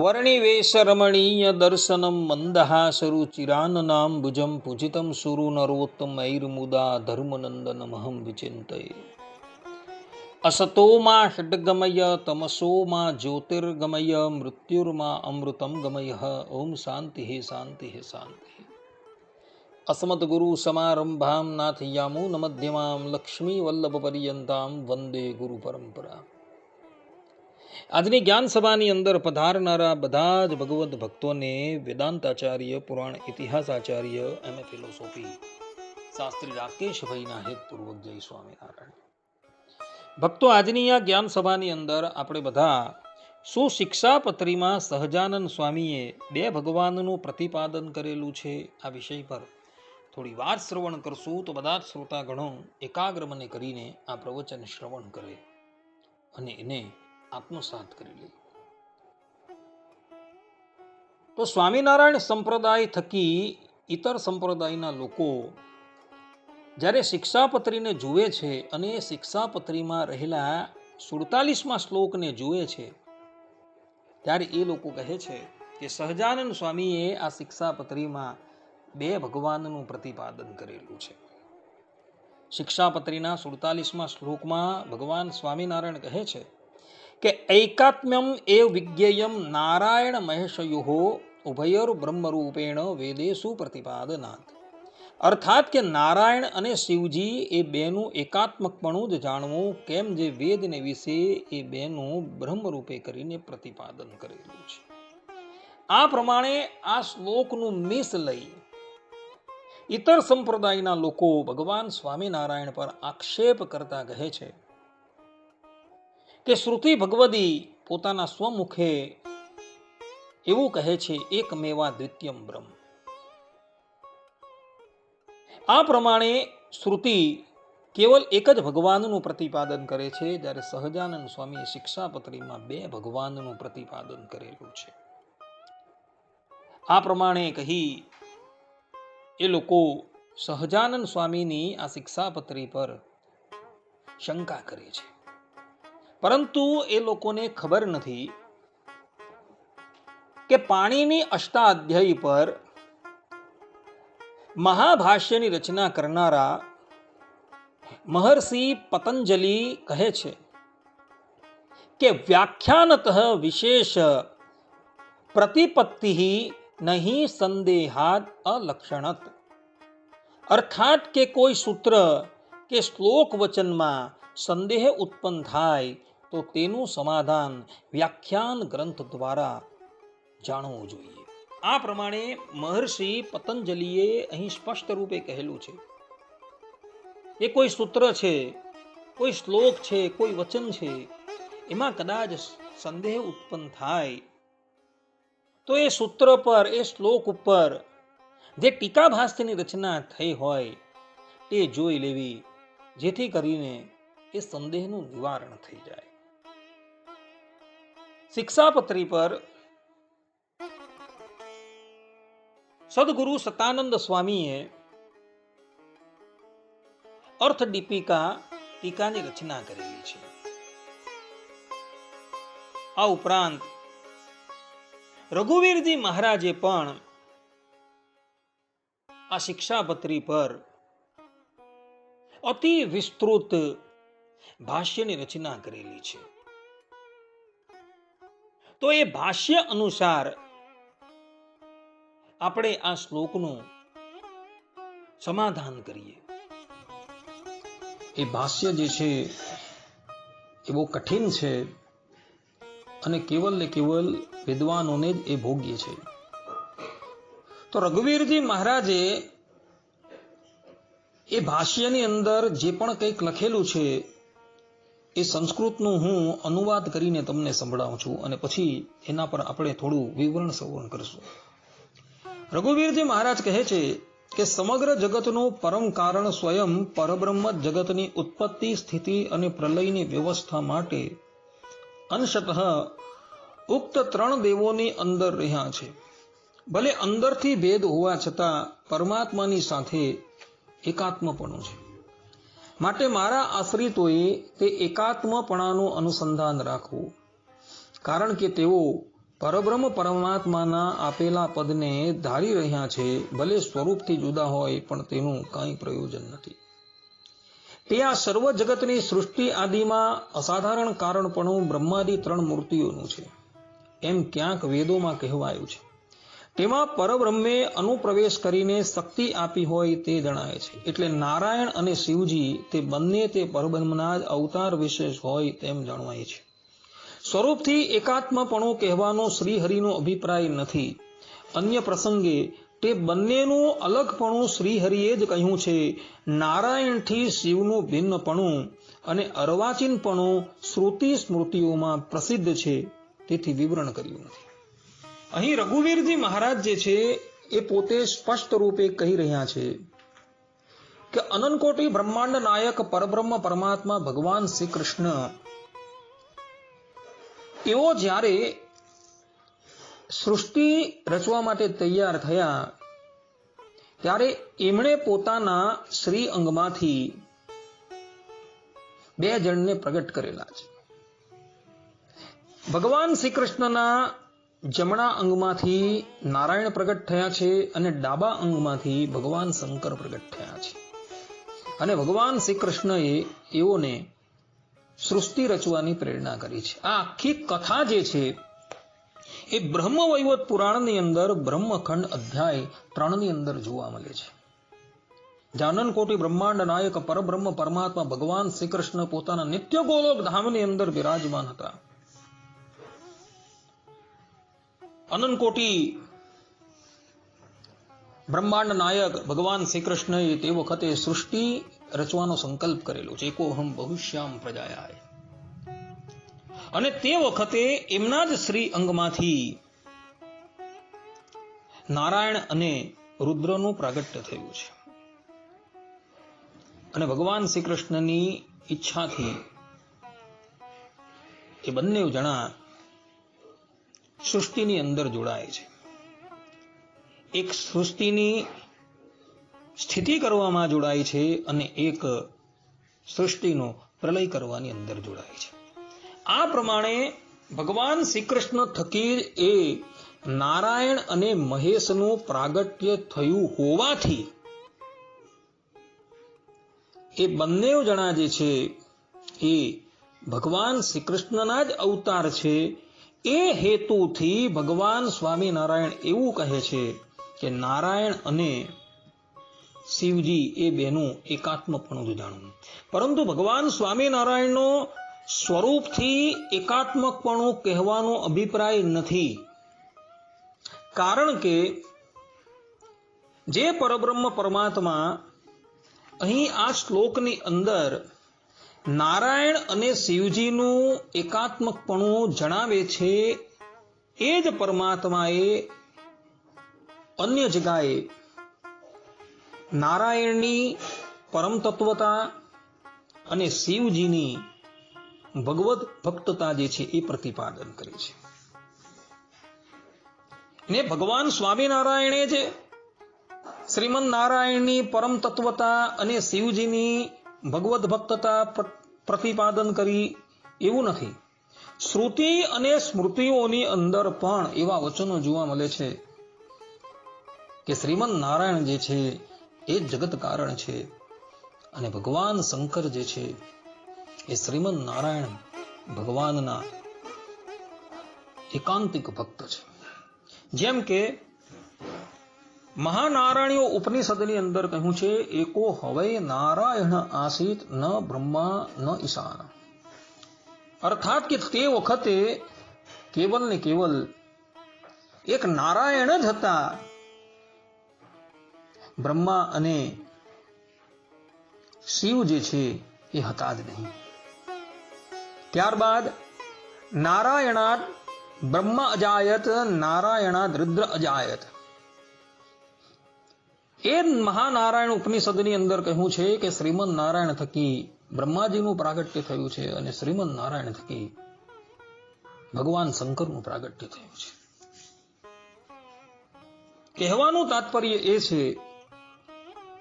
વર્ણિવેશરમણીય દર્શનમ મંદહાસરુચિરાનનામ ભુજમ પૂજિતમ સુરુ નરોત્તમૈર્મુદા ધર્મનંદનમહં વિચિંતયે અસતોમાં ષડગમય તમસોમાં જ્યોતિર્ગમય મૃત્યુર્મા અમૃતમ ગમય ઓમ શાંતિ શાંતિ શાંતિ અસ્મદ્ગુરુ સમારંભામ નાથયામો નમધ્યમામ લક્ષ્મી વલ્લભ પર્યંતામ વંદે ગુરુ પરંપરા આજની જ્ઞાન સભાની અંદર પધારનારા બધા જ ભગવદ્ ભક્તોને વેદાંત આચાર્ય, પુરાણ ઇતિહાસ આચાર્ય એમ એ ફિલોસોફી શાસ્ત્રી રાકેશભાઈના હેતપૂર્વક જય સ્વામિનારાયણ. ભક્તો, આજની આ જ્ઞાન સભાની અંદર આપણે બધા સુશિક્ષાપત્રીમાં સહજાનંદ સ્વામીએ બે ભગવાનનું પ્રતિપાદન કરેલું છે આ વિષય પર. થોડી વાર શ્રવણ કરશું તો બધા જ શ્રોતાગણો એકાગ્ર મને કરીને આ પ્રવચન શ્રવણ કરે અને એને આત્મસાત કરી લે. તો સ્વામિનારાયણ સંપ્રદાય થકી ઇતર સંપ્રદાયના લોકો જ્યારે શિક્ષાપત્રીને જુએ છે અને એ શિક્ષાપત્રીમાં રહેલા સુડતાલીસમાં શ્લોકને જુએ છે, ત્યારે એ લોકો કહે છે કે સહજાનંદ સ્વામીએ આ શિક્ષાપત્રીમાં બે ભગવાનનું પ્રતિપાદન કરેલું છે. શિક્ષાપત્રીના સુડતાલીસમાં શ્લોકમાં ભગવાન સ્વામિનારાયણ કહે છે કે ઐકાત્મ્યમ એ વિજ્ઞેયમ નારાયણ મહેશયુહો ઉભયર બ્રહ્મરૂપેણ વેદેશુ પ્રતિપાદનાથ અર્થાત કે નારાયણ અને શિવજી એ બેનું એકાત્મકપણું જ જાણવું, કેમ જે વેદને વિશે એ બેનું બ્રહ્મરૂપે કરીને પ્રતિપાદન કરેલું છે. આ પ્રમાણે આ શ્લોકનું મિસ લઈ ઇતર સંપ્રદાયના લોકો ભગવાન સ્વામિનારાયણ પર આક્ષેપ કરતા કહે છે કે શ્રુતિ ભગવદી પોતાના સ્વમુખે એવું કહે છે, એકમેવા દ્વિતીયમ બ્રહ્મ. આ પ્રમાણે શ્રુતિ કેવલ એક જ ભગવાનનું પ્રતિપાદન કરે છે, જ્યારે સહજાનંદ સ્વામીએ શિક્ષાપત્રીમાં બે ભગવાનનું પ્રતિપાદન કરેલું છે. આ પ્રમાણે કહી, એ લોકો સહજાનંદ સ્વામીની આ શિક્ષાપત્રી પર શંકા કરે છે. પરંતુ એ લોકોને ખબર નથી કે પાણીની અષ્ટાધ્યાયી પર મહાભાષ્યની રચના કરનારા મહર્ષિ પતંજલિ કહે છે કે વ્યાખ્યાનત વિશેષ પ્રતિપત્તિ નહીં સંદેહાત અલક્ષણત. અર્થાત કે કોઈ સૂત્ર કે શ્લોક વચનમાં સંદેહ ઉત્પન્ન થાય તો તેનું સમાધાન વ્યાખ્યાન ગ્રંથ દ્વારા જાણવું જોઈએ. આ પ્રમાણે મહર્ષિ પતંજલિએ અહીં સ્પષ્ટ રૂપે કહેલું છે એ કોઈ સૂત્ર છે, કોઈ શ્લોક છે, કોઈ વચન છે, એમાં કદાચ સંદેહ ઉત્પન્ન થાય, તો એ સૂત્ર પર, એ શ્લોક ઉપર જે ટીકાભાસ્યની રચના થઈ હોય, તે જોઈ લેવી, જેથી કરીને એ સંદેહનું નિવારણ થઈ જાય. શિક્ષાપત્રી પર સદગુરુ સતાનંદ સ્વામીએ અર્થ દીપિકા ટીકાની રચના કરેલી છે. આ ઉપરાંત રઘુવીરજી મહારાજે પણ આ શિક્ષાપત્રી પર અતિ વિસ્તૃત ભાષ્યની રચના કરેલી છે. તો એ ભાષ્ય અનુસાર આપણે આ શ્લોકનું સમાધાન કરીએ. એ ભાષ્ય જે છે, એ બહુ કઠિન છે અને કેવલ ને કેવલ વિદ્વાનોને જ એ ભોગ્ય છે. તો રઘુવીરજી મહારાજે એ ભાષ્યની અંદર જે પણ કંઈક લખેલું છે એ સંસ્કૃતનું હું અનુવાદ કરીને તમને સંભળાવું છું અને પછી એના પર આપણે થોડું વિવરણ સંવરણ કરશું. રઘુવીરજી મહારાજ કહે છે કે સમગ્ર જગતનું પરમ કારણ સ્વયં પરબ્રહ્મ જગતની ઉત્પત્તિ, સ્થિતિ અને પ્રલયની વ્યવસ્થા માટે અંશતઃ ઉક્ત ત્રણ દેવોની અંદર રહ્યા છે. ભલે અંદરથી ભેદ હોવા છતાં પરમાત્માની સાથે એકાત્મપણું છે. માટે મારા આશ્રિતોએ તે એકાત્મપણાનું અનુસંધાન રાખવું. કારણ કે તેઓ પરબ્રહ્મ પરમાત્માના આપેલા પદને ધારી રહ્યા છે, ભલે સ્વરૂપથી જુદા હોય, પણ તેનું કંઈ પ્રયોજન નથી. તે આ સર્વ જગતની સૃષ્ટિ આદિમાં અસાધારણ કારણપણું બ્રહ્માદિ ત્રણ મૂર્તિઓનું છે. એમ ક્યાંક વેદોમાં કહેવાયું છે. તેમાં પરબ્રહ્મે અનુપ્રવેશ કરીને શક્તિ આપી હોય તે જણાય છે. એટલે નારાયણ અને શિવજી તે બંને તે પરબ્રહ્મના જ અવતાર વિશેષ હોય તેમ જણાય છે. સ્વરૂપથી એકાત્મપણું કહેવાનો શ્રીહરિનો અભિપ્રાય નથી. અન્ય પ્રસંગે તે બંનેનું અલગપણું શ્રીહરિએ જ કહ્યું છે, નારાયણથી શિવનું ભિન્નપણું અને અર્વાચીનપણું શ્રુતિ સ્મૃતિઓમાં પ્રસિદ્ધ છે. તેથી વિવરણ કર્યું નથી. અહીં રઘુવીરજી મહારાજ જે છે, એ પોતે સ્પષ્ટ રૂપે કહી રહ્યા છે કે અનંતકોટી બ્રહ્માંડ નાયક પરબ્રહ્મ પરમાત્મા ભગવાન શ્રી કૃષ્ણ એઓ જ્યારે સૃષ્ટિ રચવા માટે તૈયાર થયા, ત્યારે એમણે પોતાના શ્રી અંગમાંથી બે જણને પ્રગટ કરેલા છે. ભગવાન શ્રી કૃષ્ણના જમણા અંગમાંથી નારાયણ પ્રગટ થયા છે અને ડાબા અંગમાંથી ભગવાન શંકર પ્રગટ થયા છે. અને ભગવાન શ્રી કૃષ્ણએ એઓને સૃષ્ટિ રચવાની પ્રેરણા કરી છે. આ આખી કથા જે છે, એ બ્રહ્મ વૈવત પુરાણની અંદર બ્રહ્મખંડ અધ્યાય ત્રણની અંદર જોવા મળે છે. જાનન કોટી બ્રહ્માંડ નાયક પરબ્રહ્મ પરમાત્મા ભગવાન શ્રી કૃષ્ણ પોતાના નિત્ય ગોલોક ધામની અંદર બિરાજમાન હતા. અનંત કોટી બ્રહ્માંડ નાયક ભગવાન શ્રી કૃષ્ણએ તે વખતે સૃષ્ટિ રચવાનો સંકલ્પ કરેલો છે એકોહમ બહુશ્યામ પ્રજાયાય. અને તે વખતે એમના જ શ્રી અંગમાંથી નારાયણ અને રુદ્રનું પ્રાગટ્ય થયું છે. અને ભગવાન શ્રી કૃષ્ણની ઈચ્છાથી એ બંને જણા સૃષ્ટિની અંદર જોડાય છે. એક સૃષ્ટિની સ્થિતિ કરવામાં જોડાય છે અને એક સૃષ્ટિનો પ્રલય કરવાની અંદર જોડાય છે. આ પ્રમાણે ભગવાન શ્રી કૃષ્ણ થકી એ નારાયણ અને મહેશનું પ્રાગટ્ય થયું હોવાથી એ બંને જણા જે છે એ ભગવાન શ્રી કૃષ્ણના જ અવતાર છે એ હેતુથી ભગવાન સ્વામિનારાયણ એવું કહે છે કે નારાયણ અને શિવજી એ બેનું એકાત્મપણું જાણવું પરંતુ ભગવાન સ્વામિનારાયણનો સ્વરૂપથી એકાત્મકપણું કહેવાનો અભિપ્રાય નથી. કારણ કે જે પરબ્રહ્મ પરમાત્મા અહીં આ શ્લોકની અંદર નારાયણ અને શિવજીનું એકાત્મકપણું જણાવે છે, એ જ પરમાત્માએ અન્ય જગાએ નારાયણની પરમ તત્વતા અને શિવજીની ભગવત ભક્તતા જે છે, એ પ્રતિપાદન કરે છે. ને ભગવાન સ્વામિનારાયણે જ શ્રીમદ નારાયણની પરમ તત્વતા અને શિવજીની ભગવત ભક્તતા પ્રતિપાદન કરી એવું નથી. શ્રુતિ અને સ્મૃતિઓની અંદર પણ એવા વચનો જોવા મળે છે કે શ્રીમદ નારાયણ જે છે એ જગત કારણ છે અને ભગવાન શંકર જે છે એ શ્રીમદ નારાયણ ભગવાનના એકાંતિક ભક્ત છે. જેમ કે મહાનારાયણીઓ ઉપનિષદની અંદર કહ્યું છે, એકો હવે નારાયણ આસિત ન બ્રહ્મા ન ઈશાન. અર્થાત કે તે વખતે કેવલ ને કેવલ એક નારાયણ જ હતા. બ્રહ્મા અને શિવ જે છે, એ હતા જ નહીં. ત્યારબાદ નારાયણાત બ્રહ્મ અજાયત, નારાયણાદ રુદ્ર અજાયત. એ મહાનારાયણ ઉપનિષદની અંદર કહ્યું છે કે શ્રીમદ નારાયણ થકી બ્રહ્માજીનું પ્રાગટ્ય થયું છે અને શ્રીમદ નારાયણ થકી ભગવાન શંકરનું પ્રાગટ્ય થયું છે. કહેવાનું તાત્પર્ય એ છે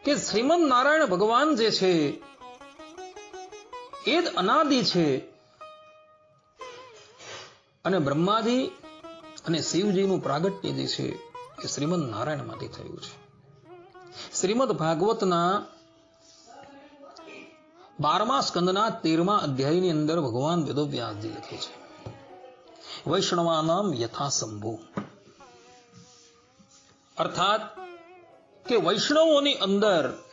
કે શ્રીમદ નારાયણ ભગવાન જે છે, એ જ અનાદિ છે. અને બ્રહ્માજી અને શિવજીનું પ્રાગટ્ય જે છે, એ શ્રીમદ નારાયણમાંથી થયું છે. શ્રીમદ ભાગવતના બારમા સ્કંદના તેરમા અધ્યાયની અંદર ભગવાન વેદવ્યાસજી લખે છે. વૈષ્ણવાનામ યથા અર્થાત કે વૈષ્ણવોની અંદર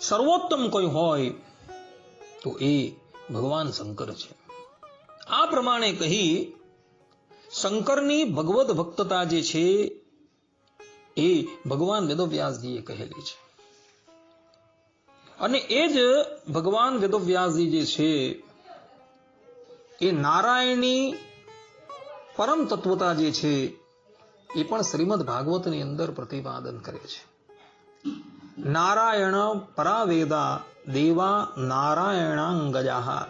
સર્વોત્તમ કોઈ હોય તો એ ભગવાન શંકર છે. આ પ્રમાણે કહી શંકરની ભગવદ ભક્તતા જે છે એ ભગવાન વેદવ્યાસજીએ કહેલી છે. અને એ જ ભગવાન વેદવ્યાસજી જે છે, એ નારાયણની પરમ તત્વતા જે છે, એ પણ શ્રીમદ ભાગવતની અંદર પ્રતિપાદન કરે છે. નારાયણ પરાવેદા દેવા નારાયણાંગજા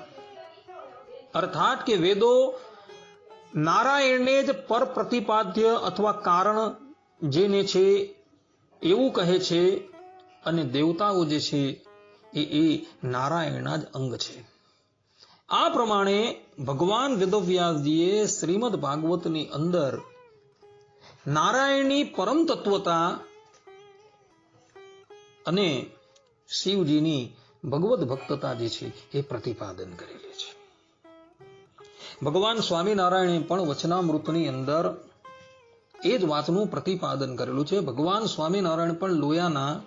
અર્થાત કે વેદો નારાયણને જ પર પ્રતિપાદ્ય અથવા કારણ જેને છે, એવું કહે છે, અને દેવતાઓ જે છે, એ એ નારાયણના જ અંગ છે. આ પ્રમાણે ભગવાન વેદવ્યાસજીએ શ્રીમદ ભાગવતની અંદર નારાયણની પરમ તત્વતા અને શિવજીની ભગવદ ભક્તતા જે છે, એ પ્રતિપાદન કરેલી છે. ભગવાન સ્વામિનારાયણે પણ વચનામૃતની અંદર એ જ વાતનું પ્રતિપાદન કરેલું છે. ભગવાન સ્વામિનારાયણ પણ લોયાના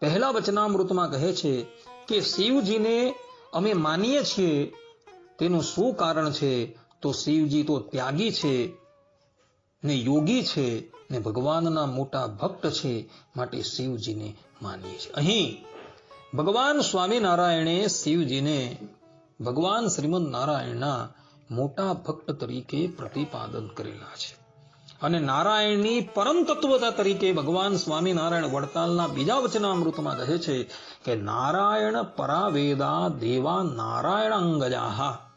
પહેલા વચનામૃતમાં કહે છે કે, શિવજીને અમે માનીએ છીએ, તેનું શું કારણ છે? તો શિવજી તો ત્યાગી છે, ને યોગી છે, ને ભગવાનના મોટા ભક્ત છે માટે શિવજીને માનીએ છીએ. અહીં ભગવાન સ્વામિનારાયણે શિવજીને ભગવાન શ્રીમદ નારાયણના મોટા ભક્ત તરીકે પ્રતિપાદન કરેલા છે. અને નારાયણની પરમ તત્વતા તરીકે ભગવાન સ્વામિનારાયણ વડતાલના બીજા વચનામૃતમાં કહે છે કે, નારાયણ પરાવેદા દેવા નારાયણ અંગજાહા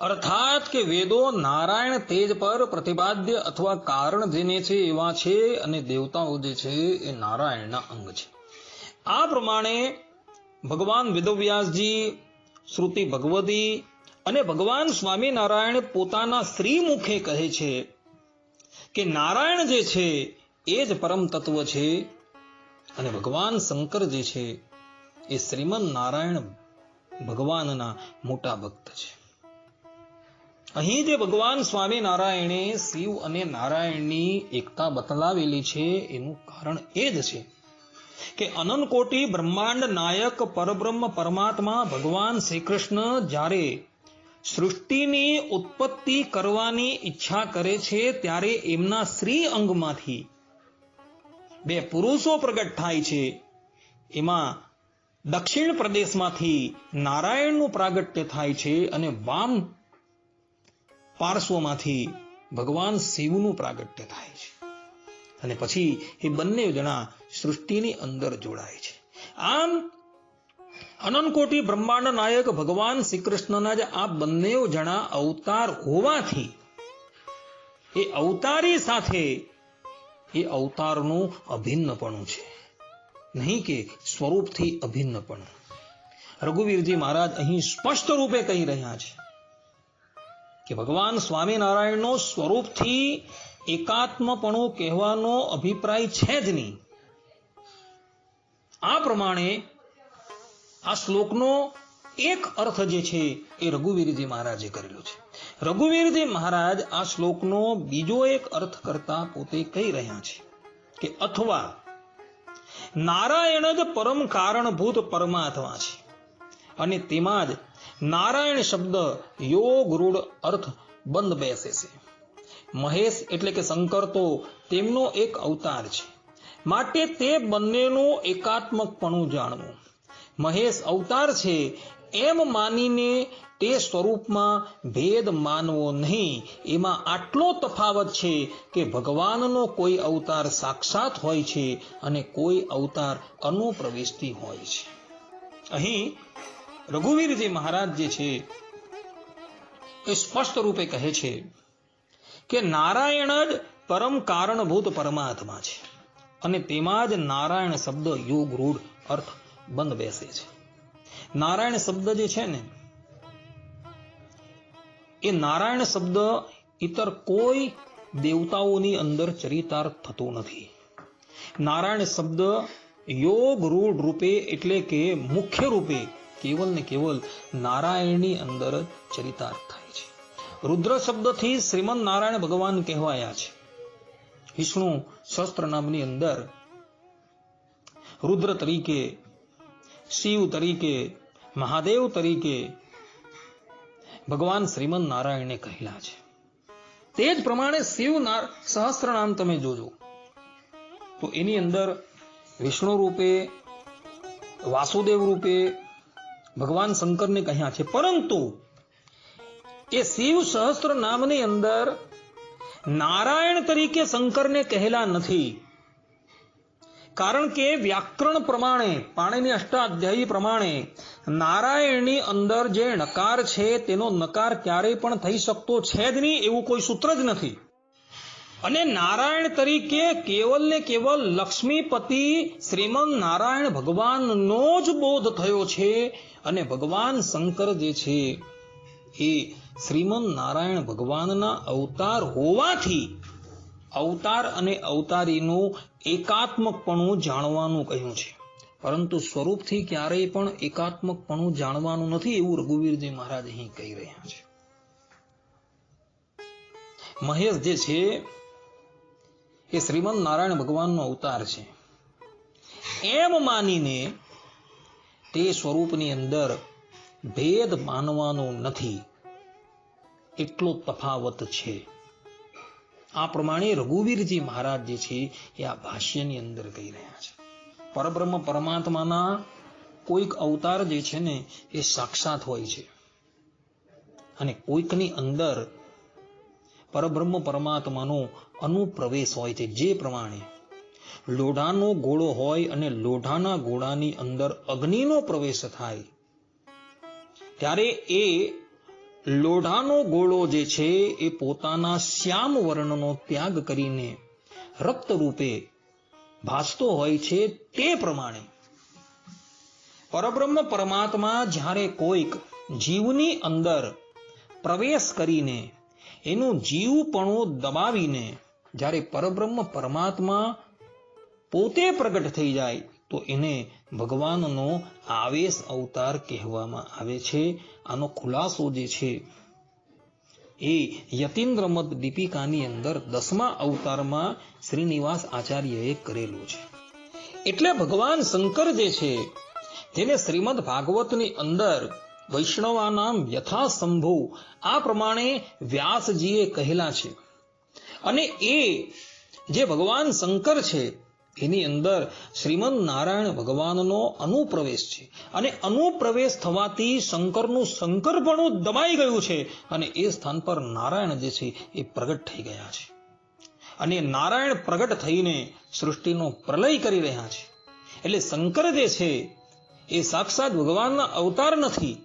અર્થાત કે વેદો નારાયણ તેજ પર પ્રતિપાદ્ય અથવા કારણ જેને છે એવા છે અને દેવતાઓ જે છે એ નારાયણના અંગ છે. આ પ્રમાણે ભગવાન વેદવ્યાસજી શ્રુતિ ભગવતી અને ભગવાન સ્વામિનારાયણ પોતાના શ્રી મુખે કહે છે કે નારાયણ જે છે, એ જ પરમ તત્વ છે. અને ભગવાન શંકર જે છે, એ શ્રીમદ નારાયણ ભગવાનના મોટા ભક્ત છે. અહીં જે ભગવાન સ્વામિનારાયણે શિવ અને નારાયણની એકતા બતલાવેલી છે, એનું કારણ એ જ છે કે અનંત કોટી બ્રહ્માંડ નાયક પરબ્રહ્મ પરમાત્મા ભગવાન શ્રી કૃષ્ણ જ્યારે સૃષ્ટિની ઉત્પત્તિ કરવાની ઈચ્છા કરે છે ત્યારે એમના સ્ત્રી અંગમાંથી બે પુરુષો પ્રગટ થાય છે. એમાં દક્ષિણ પ્રદેશમાંથી નારાયણનું પ્રાગટ્ય થાય છે અને વામ પાર્શ્વમાંથી ભગવાન શિવનું પ્રાગટ્ય થાય છે. અને પછી એ બંને જણા સૃષ્ટિની અંદર જોડાય છે. આમ અનંતકોટી બ્રહ્માંડ નાયક ભગવાન શ્રી કૃષ્ણના જ આ બંને જણા અવતાર હોવાથી એ અવતારી સાથે એ અવતારનું અભિન્નપણું છે. નહીં કે સ્વરૂપથી અભિન્નપણું. રઘુવીરજી મહારાજ અહીં સ્પષ્ટ રૂપે કહી રહ્યા છે કે ભગવાન સ્વામિનારાયણનો સ્વરૂપથી એકાત્મપણું કહેવાનો અભિપ્રાય છે જ નહીં. આ પ્રમાણે આ શ્લોકનો એક અર્થ જે છે એ રઘુવીરજી મહારાજે કરેલો છે. રઘુવીરજી મહારાજ આ શ્લોકનો બીજો એક અર્થ કરતા પોતે કહી રહ્યા છે કે અથવા નારાયણ જ પરમ કારણભૂત પરમાત્મા છે. અને તેમાં જ નારાયણ શબ્દ યોગ રૂઢ અર્થ બંધ બેસે છે. મહેશ એટલે કે શંકર તો તેમનો એક અવતાર છે. માટે તે બંનેનું એકાત્મકપણું જાણવું. મહેશ અવતાર છે, એમ માનીને તે સ્વરૂપમાં ભેદ માનવો નહીં. એમાં આટલો તફાવત છે કે ભગવાનનો કોઈ અવતાર સાક્ષાત હોય છે અને કોઈ અવતાર અનુપ્રવિષ્ટિ હોય છે. અહીં રઘુવીરજી મહારાજ જે છે, એ સ્પષ્ટ રૂપે કહે છે કે નારાયણ જ પરમ કારણભૂત પરમાત્મા છે. અને તેમાં જ નારાયણ શબ્દ યોગ રૂઢ અર્થ બંધ બેસે છે. નારાયણ શબ્દ જે છે ને, એ નારાયણ શબ્દ ઇતર કોઈ દેવતાઓની અંદર ચરિતાર્થ થતો નથી. નારાયણ શબ્દ યોગ રૂઢ રૂપે એટલે કે મુખ્ય રૂપે કેવલ ને કેવલ નારાયણની અંદર ચરિતાર્થ થાય છે. રુદ્ર શબ્દથી શ્રીમદ નારાયણ ભગવાન કહેવાયા છે. વિષ્ણુ શસ્ત્ર નામની અંદર રુદ્ર તરીકે શિવ તરીકે, મહાદેવ તરીકે ભગવાન શ્રીમદ નારાયણે કહેલા છે. તે જ પ્રમાણે શિવ સહસ્ત્ર નામ તમે જોજો. તો એની અંદર વિષ્ણુ રૂપે, વાસુદેવ રૂપે ભગવાન શંકરને કહ્યા છે. પરંતુ એ શિવ સહસ્ત્ર નામની અંદર નારાયણ તરીકે શંકરને કહેલા નથી. કારણ કે વ્યાકરણ પ્રમાણે, પાણીની અષ્ટાધ્યાયી પ્રમાણે, નારાયણની અંદર જે નકાર છે, તેનો નકાર ક્યારેય પણ થઈ શકતો છે જ નહીં, એવું કોઈ સૂત્ર જ નથી. અને નારાયણ તરીકે કેવલ ને કેવલ લક્ષ્મીપતિ શ્રીમદ નારાયણ ભગવાનનો જ બોધ થયો છે અને ભગવાન શંકર જે છે, એ શ્રીમદ નારાયણ ભગવાનના અવતાર હોવાથી, અવતાર અને અવતારીનું એકાત્મકપણું જાણવાનું કહ્યું છે. પરંતુ સ્વરૂપથી ક્યારેય પણ એકાત્મકપણું જાણવાનું નથી એવું રઘુવીરજી મહારાજ અહીં કહી રહ્યા છે. મહેશ જે છે, એ શ્રીમદ નારાયણ ભગવાનનો અવતાર છે. એમ માનીને તે સ્વરૂપની અંદર ભેદ માનવાનો નથી. એટલો તફાવત છે. આ પ્રમાણે રઘુવીરજી મહારાજ જે છે એ આ ભાષ્યની અંદર કહી રહ્યા છે. પરબ્રહ્મ પરમાત્માના કોઈક અવતાર જે છે ને એ સાક્ષાત હોય છે. અને કોઈકની અંદર પરબ્રહ્મ પરમાત્માનો અનુપ્રવેશ હોય છે. જે પ્રમાણે લોઢાનો ગોળો હોય અને લોઢાના ગોળાની અંદર અગ્નિનો પ્રવેશ થાય, ત્યારે એ લોઢાનો ગોળો જે છે એ પોતાના શ્યામ વર્ણનો ત્યાગ કરીને રક્ત રૂપે ભાસતો હોય છે તે પ્રમાણે. પરબ્રહ્મ પરમાત્મા જ્યારે કોઈક જીવની અંદર પ્રવેશ કરીને એનું જીવપણું દબાવીને જ્યારે પરબ્રહ્મ પરમાત્મા પોતે પ્રગટ થઈ જાય તો એને ભગવાનનો આવેશ અવતાર કહેવામાં આવે છે. આનો ખુલાસો જે છે એ યતીન્દ્રમત દીપિકાની અંદર દસમા અવતારમાં શ્રીનિવાસ આચાર્યએ કરેલું છે. એટલે ભગવાન શંકર જે છે, જેને શ્રીમદ ભાગવતની અંદર વૈષ્ણવાનામ યથાસંભુ આ પ્રમાણે વ્યાસજીએ કહેલા છે. અને એ જે ભગવાન શંકર છે એની અંદર શ્રીમદ નારાયણ ભગવાનનો અનુપ્રવેશ છે. અને અનુપ્રવેશ થવાથી શંકરનું શંકરપણું દબાઈ ગયું છે અને એ સ્થાન પર નારાયણ જે છે એ પ્રગટ થઈ ગયા છે. અને નારાયણ પ્રગટ થઈને સૃષ્ટિનો પ્રલય કરી રહ્યા છે. એટલે શંકર જે છે એ સાક્ષાત ભગવાનના અવતાર નથી.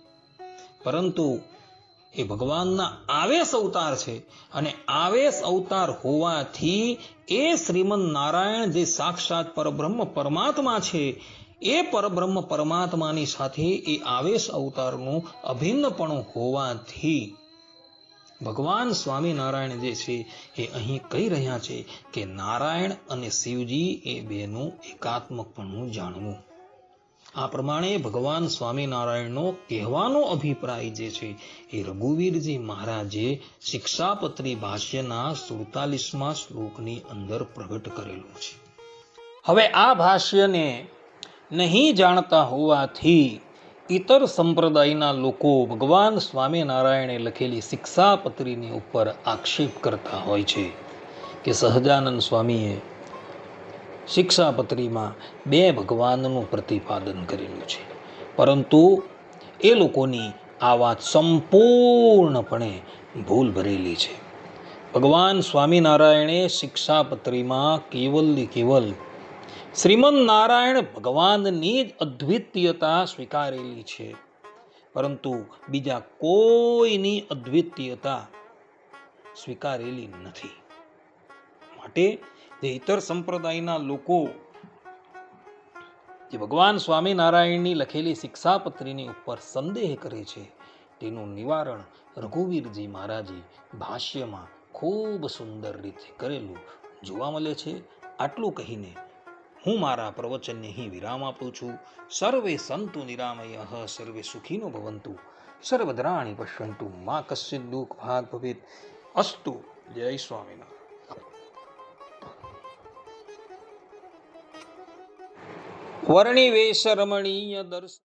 પરંતુ એ ભગવાનના આવેશ અવતાર છે. અને આવેશ અવતાર હોવાથી એ શ્રીમદ નારાયણ જે સાક્ષાત પરબ્રહ્મ પરમાત્મા છે, એ પરબ્રહ્મ પરમાત્માની સાથે એ આવેશ અવતારનું અભિન્નપણું હોવાથી ભગવાન સ્વામિનારાયણ જે છે, એ અહીં કહી રહ્યા છે કે નારાયણ અને શિવજી એ બેનું એકાત્મકપણું જાણવું. આ પ્રમાણે ભગવાન સ્વામિનારાયણનો કહેવાનો અભિપ્રાય જે છે એ રઘુવીરજી મહારાજે શિક્ષાપત્રી ભાષ્યના સુડતાલીસમાં શ્લોકની અંદર પ્રગટ કરેલું છે. હવે આ ભાષ્યને નહીં જાણતા હોવાથી ઇતર સંપ્રદાયના લોકો ભગવાન સ્વામિનારાયણે લખેલી શિક્ષાપત્રીની ઉપર આક્ષેપ કરતા હોય છે કે સહજાનંદ સ્વામીએ શિક્ષાપત્રીમાં બે ભગવાનનું પ્રતિપાદન કરેલું છે. પરંતુ એ લોકોની આ વાત સંપૂર્ણપણે ભૂલ ભરેલી છે. ભગવાન સ્વામિનારાયણે શિક્ષાપત્રીમાં કેવલ ને કેવલ શ્રીમદ નારાયણ ભગવાનની જ અદ્વિતીયતા સ્વીકારેલી છે. પરંતુ બીજા કોઈની અદ્વિતીયતા સ્વીકારેલી નથી. માટે જે ઇતર સંપ્રદાયના લોકો જે ભગવાન સ્વામિનારાયણની લખેલી શિક્ષાપત્રીની ઉપર સંદેહ કરે છે, તેનું નિવારણ રઘુવીરજી મહારાજે ભાષ્યમાં ખૂબ સુંદર રીતે કરેલું જોવા મળે છે. આટલું કહીને હું મારા પ્રવચનને અહીં વિરામ આપું છું. સર્વે સંતુ નિરામય, સર્વે સુખીનો ભવંતુ, સર્વદ્રાણી પશ્યંતુ, મા કશ્ચિત દુઃખ ભાગ ભવેત. અસ્તુ. જય સ્વામિનારાયણ. વર્ણિવેશ રમણીય દર્શન